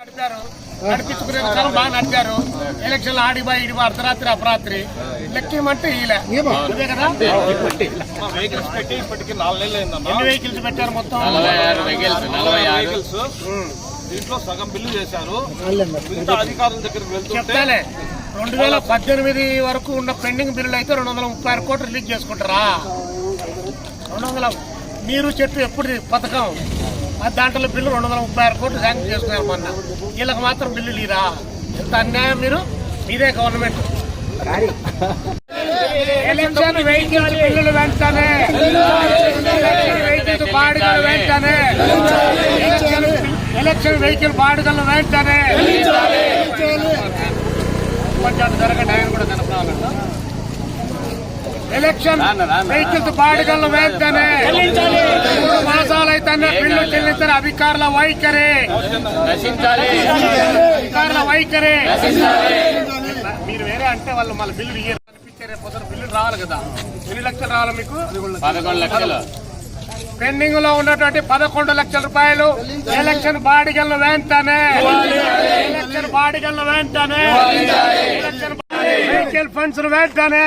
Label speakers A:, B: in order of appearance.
A: నడిపారు. నడిపించుకునే కాలం బాగా నడిపారు. ఎలక్షన్ ఆడిబా ఇడిబా అర్ధరాత్రి అపరాత్రి. లెక్కేమంటే ఈలే. అదే కదా?
B: మా వెహికల్స్ పెట్టి ఇప్పటికి నాలుగు నెలలు అయిందమ్మా
A: ఎన్ని వెహికల్స్ పెట్టారు మొత్తం?
B: నలభై వెహికల్స్ దీంట్లో సగం బిల్లు చేశారు. మిగతా అధికారుల దగ్గరికి వెళ్తుంటే
A: చెప్తాలే. రెండు వేల పద్దెనిమిది వరకు ఉన్న పెండింగ్ బిల్లులు అయితే రెండు వందల ముప్పై ఆరు కోట్లు రిలీజ్ చేసుకుంటారా? రెండు వందల నీరు చెట్టు ఎప్పుడు పథకం? దాంట్లో బిల్లు రెండు వందల ముప్పై ఆరు కోట్లు శాంక్షన్ చేసుకున్నారు మొన్న. వీళ్ళకి మాత్రం బిల్లు లేరా ఎంత అన్యాయం మీరు? మీదే గవర్నమెంట్ ఎలక్షన్ వెహికల్స్ బిల్లులు వెంటనే. వెహికల్స్ బాడుగలు వెంటనే. ఎలక్షన్ వెహికల్ బాడుగలు వెంటనే. జరగండి ఆయన కూడా కనపడాలంట ఎలక్షన్ వెహికల్స్ బాడుగలు వెంటనే. అయితే బిల్లు చెల్లించిన అధికారుల వైఖరి. అధికారుల వైఖరి. మీరు వేరే అంటే వాళ్ళు మళ్ళీ బిల్లు ఇయ్యారు. అనిపించే రేపు పొద్దున బిల్లు రావాలి కదా. ఎన్ని లక్షలు రావాలి మీకు?
C: పదకొండు లక్షలు.
A: పెండింగ్లో ఉన్నటువంటి పదకొండు లక్షల రూపాయలు ఎలక్షన్ బాడిగలను వెంటనే. ఎలక్షన్ బాడిగలను వెంటనే. ఎలక్షన్ వెహికల్ ఫండ్స్ వెంటనే.